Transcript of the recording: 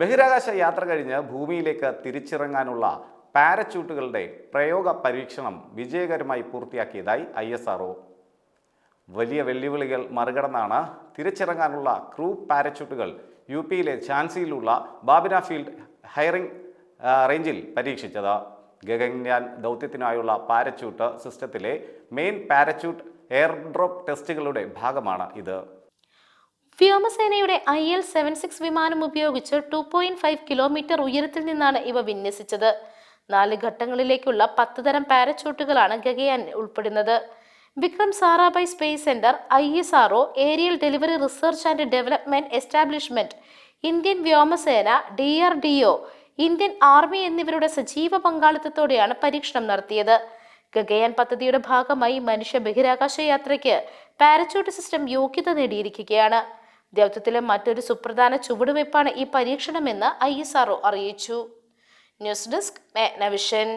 ബഹിരാകാശ യാത്ര കഴിഞ്ഞ് ഭൂമിയിലേക്ക് തിരിച്ചിറങ്ങാനുള്ള പാരച്യൂട്ടുകളുടെ പ്രയോഗ പരീക്ഷണം വിജയകരമായി പൂർത്തിയാക്കിയതായി ഐ വലിയ വെല്ലുവിളികൾ മറികടന്നാണ് തിരിച്ചിറങ്ങാനുള്ള ക്രൂ പാരച്യൂട്ടുകൾ യു പിയിലെ ഝാൻസിയിലുള്ള ബാബിന ഫീൽഡ് ഹയറിംഗ് റേഞ്ചിൽ പരീക്ഷിച്ചത്. ഗഗൻയാൻ ദൗത്യത്തിനായുള്ള പാരച്യൂട്ട് സിസ്റ്റത്തിലെ മെയിൻ പാരച്യൂട്ട് എയർ ഡ്രോപ്പ് ടെസ്റ്റുകളുടെ ഭാഗമാണ് ഇത്. വ്യോമസേനയുടെ ഐ എൽ സെവൻ സിക്സ് വിമാനം ഉപയോഗിച്ച് ടു പോയിന്റ് ഫൈവ് കിലോമീറ്റർ ഉയരത്തിൽ നിന്നാണ് ഇവ വിന്യസിച്ചത്. നാല് ഘട്ടങ്ങളിലേക്കുള്ള പത്ത് തരം പാരച്യൂട്ടുകളാണ് ഗഗയാൻ ഉൾപ്പെടുന്നത്. Vikram Sarabhai space centre I S R O aerial delivery research and development establishment Indian വ്യോമസേന D R D O Indian army എന്നിവരുടെ സജീവ പങ്കാളിത്തത്തോടെയാണ് പരീക്ഷണം നടത്തിയത്. ഗഗയാൻ പദ്ധതിയുടെ ഭാഗമായി മനുഷ്യ ബഹിരാകാശ യാത്രയ്ക്ക് പാരച്യൂട്ട് സിസ്റ്റം യോഗ്യത നേടിയിരിക്കുകയാണ്. ദൗത്യത്തിലെ മറ്റൊരു സുപ്രധാന ചുവടുവയ്പ്പാണ് ഈ പരീക്ഷണമെന്ന് ഐ എസ് അറിയിച്ചു. News desk മേഗ്നവിഷൻ